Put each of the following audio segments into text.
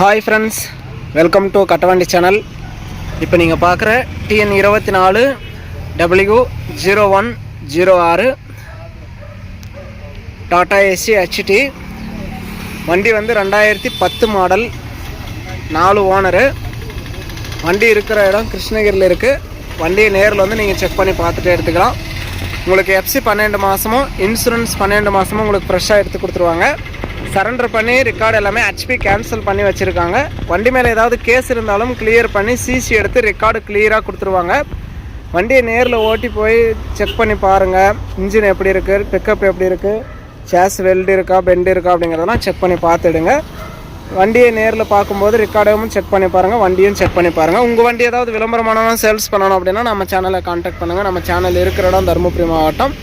Hi friends welcome to Kattavandi channel இப்போ நீங்கள் பார்க்குற டிஎன் இருபத்தி நாலு டபிள்யூ ஜீரோ ஒன் ஜீரோ ஆறு டாடா ஏசி ஹெச்டி வண்டி வந்து ரெண்டாயிரத்தி பத்து மாடல் நாலு ஓனரு வண்டி இருக்கிற இடம் கிருஷ்ணகிரியில் இருக்குது வண்டியை நேரில் வந்து நீங்கள் செக் பண்ணி பார்த்துட்டு எடுத்துக்கலாம். உங்களுக்கு எஃப்சி பன்னெண்டு மாதமும் இன்சூரன்ஸ் பன்னெண்டு மாதமும் உங்களுக்கு ஃப்ரெஷ்ஷாக எடுத்து கொடுத்துருவாங்க. சரண்டர் பண்ணி ரெக்கார்டு எல்லாமே ஹெச்பி கேன்சல் பண்ணி வச்சுருக்காங்க. வண்டி மேலே ஏதாவது கேஸ் இருந்தாலும் கிளியர் பண்ணி சிசி எடுத்து ரெக்கார்டு கிளியராக கொடுத்துருவாங்க. வண்டியை நேரில் ஓட்டி போய் செக் பண்ணி பாருங்கள் இன்ஜின் எப்படி இருக்குது பிக்கப் எப்படி இருக்குது சேஸ் வெல்டு இருக்கா? பெண்டு இருக்கா? அப்படிங்கிறதெல்லாம் செக் பண்ணி பார்த்துடுங்க. வண்டியை நேரில் பார்க்கும்போது ரெக்கார்டையும் செக் பண்ணி பாருங்கள் வண்டியும் செக் பண்ணி பாருங்கள் உங்கள் வண்டி ஏதாவது விளம்பரம் சேல்ஸ் பண்ணணும் அப்படின்னா நம்ம சேனலை காண்டாக்ட் பண்ணுங்கள் நம்ம சேனல் இருக்கிற இடம் தருமபுரி மாவட்டம்.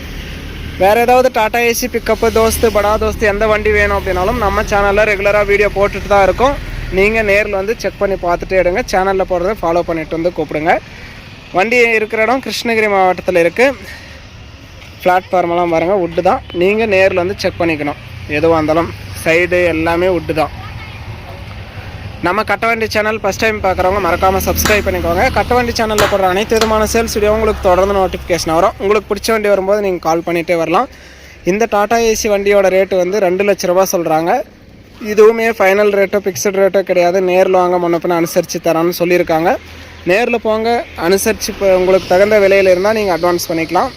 வேறு ஏதாவது டாடா ஏசி பிக்கப்பு தோஸ்து படா தோஸ்து எந்த வண்டி வேணும் அப்படின்னாலும் நம்ம சேனலில் ரெகுலராக வீடியோ போட்டுட்டு தான் இருக்கோம். நீங்கள் நேரில் வந்து செக் பண்ணி பார்த்துட்டே எடுங்க சேனலில் போகிறத ஃபாலோ பண்ணிட்டு வந்து கூப்பிடுங்க. வண்டி இருக்கிற இடம் கிருஷ்ணகிரி மாவட்டத்தில் இருக்குது பிளாட்ஃபார்மெல்லாம் பாருங்கள் வுட்டு தான். நீங்கள் நேரில் வந்து செக் பண்ணிக்கணும். எதுவாக இருந்தாலும் சைடு எல்லாமே வுட்டு தான். நம்ம கட்டவண்டி சேனல் ஃபஸ்ட் டைம் பார்க்குறவங்க மறக்காமல் சப்ஸ்கிரைப் பண்ணிக்கோங்க. கட்டவண்டி சேனலில் போடுற அனைத்து விதமான சேல்ஸ் வீடியோ உங்களுக்கு தொடர்ந்து நோட்டிஃபிகேஷன் வரும். உங்களுக்கு பிடிச்ச வண்டி வரும்போது நீங்கள் கால் பண்ணிகிட்டே வரலாம். இந்த டாடா ஏசி வண்டியோட ரேட்டு வந்து ரெண்டு லட்ச ரூபா சொல்கிறாங்க இதுவுமே ஃபைனல் ரேட்டோ ஃபிக்ஸட் ரேட்டோ கிடையாது. நேரில் வாங்க முன்னப்பின அனுசரித்து தரான்னு சொல்லியிருக்காங்க. நேரில் போங்க அனுசரித்து இப்போ உங்களுக்கு தகுந்த விலையில் இருந்தால் நீங்கள் அட்வான்ஸ் பண்ணிக்கலாம்.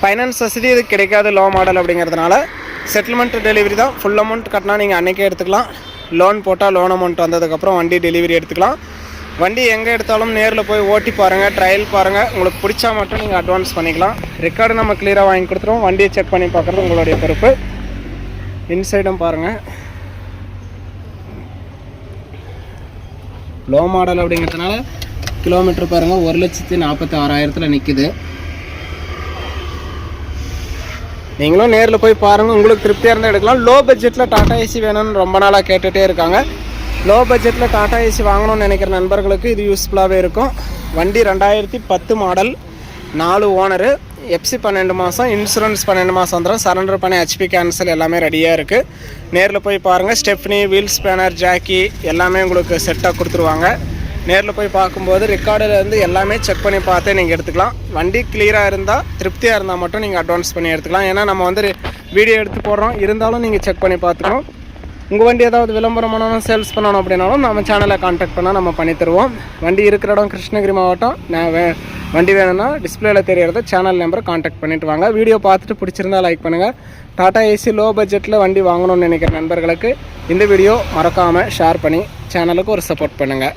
ஃபைனான்ஸ் வசதி இது கிடைக்காது லோ மாடல் அப்படிங்கிறதுனால. செட்டில்மெண்ட் டெலிவரி தான். ஃபுல் அமௌண்ட் கட்டினா நீங்கள் அன்றைக்கே எடுத்துக்கலாம். லோன் போட்டால் லோன் அமௌண்ட் வந்ததுக்கப்புறம் வண்டி டெலிவரி எடுத்துக்கலாம். வண்டி எங்கே எடுத்தாலும் நேரில் போய் ஓட்டி பாருங்கள் ட்ரையல் பாருங்கள் உங்களுக்கு பிடிச்சா மட்டும் நீங்கள் அட்வான்ஸ் பண்ணிக்கலாம். ரெக்கார்டு நம்ம கிளியராக வாங்கி கொடுத்துருவோம். வண்டியை செக் பண்ணி பார்க்குறது உங்களுடைய பொறுப்பு. இன்சைடும் பாருங்கள் லோ மாடல் அப்படிங்கிறதுனால கிலோமீட்டர் பாருங்கள் ஒரு லட்சத்தி நாற்பத்தி ஆறாயிரத்தில் நிற்கிது நீங்களும் நேரில் போய் பாருங்கள் உங்களுக்கு திருப்தியாக இருந்தால் எடுக்கலாம். லோ பட்ஜெட்டில் டாட்டா ஏசி வேணும்னு ரொம்ப நாளாக கேட்டுகிட்டே இருக்காங்க. லோ பட்ஜெட்டில் டாட்டா ஏசி வாங்கணும்னு நினைக்கிற நண்பர்களுக்கு இது யூஸ்ஃபுல்லாகவே இருக்கும். வண்டி ரெண்டாயிரத்தி பத்து மாடல் நாலு ஓனரு எஃப்சி பன்னெண்டு மாதம் இன்சூரன்ஸ் பன்னெண்டு மாதம் வந்துடும் சரண்டர் பண்ணி ஹெச்பி கேன்சல் எல்லாமே ரெடியாக இருக்குது நேரில் போய் பாருங்கள் ஸ்டெப்னி வீல்ஸ் பேனர் ஜாக்கி எல்லாமே உங்களுக்கு செட்டாக கொடுத்துருவாங்க. நேரில் போய் பார்க்கும்போது ரெக்கார்டில் இருந்து எல்லாமே செக் பண்ணி பார்த்தே நீங்கள் எடுத்துக்கலாம். வண்டி கிளியராக இருந்தால் திருப்தியாக இருந்தால் மட்டும் நீங்கள் அட்வான்ஸ் பண்ணி எடுத்துக்கலாம். ஏன்னா நம்ம வந்து வீடியோ எடுத்து போடுறோம். இருந்தாலும் நீங்கள் செக் பண்ணி பார்த்துக்கணும். உங்கள் வண்டி ஏதாவது விளம்பரம் பண்ணணும் சேல்ஸ் பண்ணணும் அப்படின்னாலும் நம்ம சேனலை காண்டாக்ட் பண்ணால் நம்ம பண்ணி தருவோம். வண்டி இருக்கிற இடம் கிருஷ்ணகிரி மாவட்டம். நான் வே வண்டி வேணும்னா டிஸ்பிளேல தெரியறத சேனல் நம்பரை காண்டாக்ட் பண்ணிட்டு வாங்க. வீடியோ பார்த்துட்டு பிடிச்சிருந்தா லைக் பண்ணுங்கள் டாடா ஏசி லோ பட்ஜெட்டில் வண்டி வாங்கணும்னு நினைக்கிற நண்பர்களுக்கு இந்த வீடியோ மறக்காமல் ஷேர் பண்ணி சேனலுக்கு ஒரு சப்போர்ட் பண்ணுங்கள்